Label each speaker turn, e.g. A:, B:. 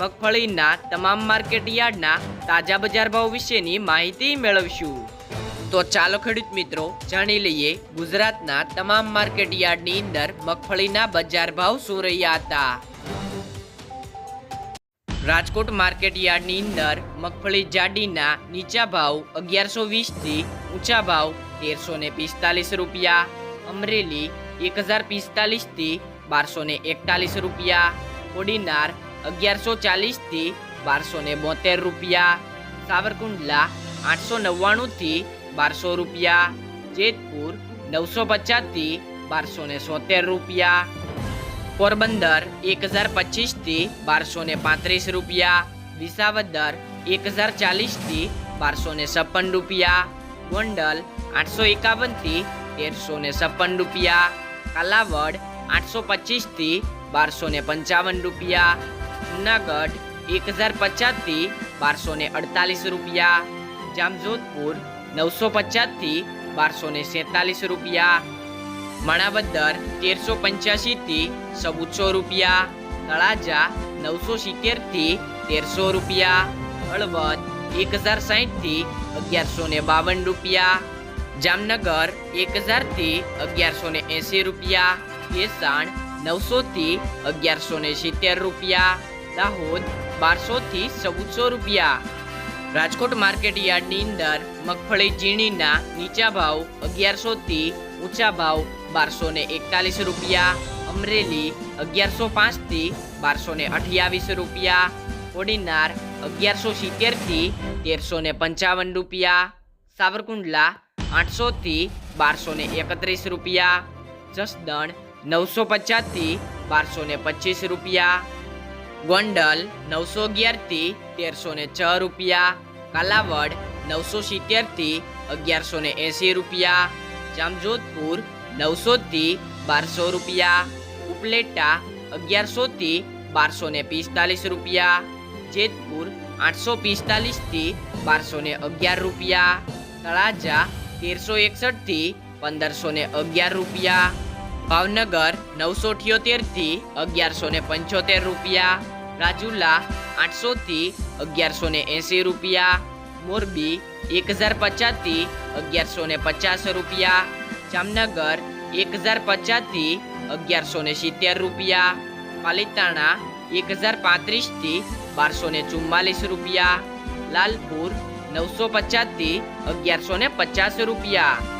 A: મગફળીના તમામ માર્કેટ યાર્ડના તાજા બજાર ભાવ વિશેની માહિતી મેળવશું. તો ચાલો ખેડૂત મિત્રો, જાણી લઈએ ગુજરાતના તમામ માર્કેટ યાર્ડની અંદર મગફળીના બજાર ભાવ શું રહ્યા હતા. રાજકોટ માર્કેટ યાર્ડની અંદર મગફળી જાડીના નીચા ભાવ અગિયારસો વીસથી ઊંચા ભાવ તેરસો ને પિસ્તાલીસ રૂપિયા, અમરેલી એક હજાર પિસ્તાલીસથી બારસો ને એકતાલીસ રૂપિયા, કોડીનાર અગિયારસો ચાલીસથી બારસો ને બોતેર રૂપિયા. સાવરકુંડલા આઠસો નવ્વાણુંથી બારસો રૂપિયા. જેતપુર નવસો પચાસથી બારસો ને સોતેર રૂપિયા. પોરબંદર એક હજાર પચીસથી બારસો ને પાંત્રીસ રૂપિયા. વિસાવદર એક હજાર ચાલીસથી બારસો ને છપ્પન રૂપિયા. ગોંડલ આઠસો એકાવનથી તેરસો ને છપ્પન રૂપિયા. કાલાવડ આઠસો પચીસથી બારસો ને પંચાવન રૂપિયા. જુનાગઢ એક હજાર પચાસથી બારસો ને અડતાલીસ રૂપિયા. જામજોધપુર, નવસો પચાસથી બારસો ને સેતાલીસ રૂપિયા. માણાવદર, તેરસો પંચ્યાસીથી ચૌદસો રૂપિયા. તળાજા, નવસો સિત્તેરથી તેરસો રૂપિયા. હળવદ એક હજાર સાહીઠથી અગિયારસો ને બાવન રૂપિયા. જામનગર એક હજારથી અગિયારસો ને એંસી રૂપિયા. કેસાણ, નવસોથી અગિયારસો ને સિત્તેર રૂપિયા. દાહોદ બારસોથી ચૌદસો રૂપિયા. રાજકોટ માર્કેટ યાર્ડની અંદર મગફળી ઝીણીના નીચા ભાવ અગિયારસોથી ઊંચા ભાવ બારસો ને એકતાલીસ રૂપિયા. અમરેલી અગિયારસો પાંચથી બારસો ને અઠ્યાવીસ રૂપિયા. કોડીનાર અગિયારસો સિત્તેરથી તેરસો ને પંચાવન રૂપિયા. સાવરકુંડલા આઠસોથી બારસો ને એકત્રીસ રૂપિયા. જસદણ નવસો પચાસથી બારસો ને પચીસ રૂપિયા. ગોંડલ નવસો અગિયારથી તેરસો ને છ રૂપિયા. કાલાવડ નવસો સિત્તેરથી અગિયારસો ને એંસી રૂપિયા. જામજોધપુર નવસોથી બારસો રૂપિયા. ઉપલેટા અગિયારસોથી બારસો ને પિસ્તાલીસ રૂપિયા. જેતપુર આઠસો પિસ્તાલીસથી બારસો ને અગિયાર રૂપિયા. તળાજા તેરસો એકસઠથી પંદરસો ને અગિયાર રૂપિયા. ભાવનગર નવસો અઠ્યોતેરથી અગિયારસો ને પંચોતેર રૂપિયા. રાજુલા આઠસોથી અગિયારસો ને એંસી રૂપિયા. મોરબી એક હજાર પચાસથી અગિયારસો ને પચાસ રૂપિયા. જામનગર એક હજાર પચાસથી અગિયારસો ને સિત્તેર રૂપિયા. પાલિતાણા એક હજાર પાંત્રીસથી બારસો ને ચુમ્માલીસ રૂપિયા. લાલપુર નવસો પચાસથી અગિયારસો ને પચાસ રૂપિયા.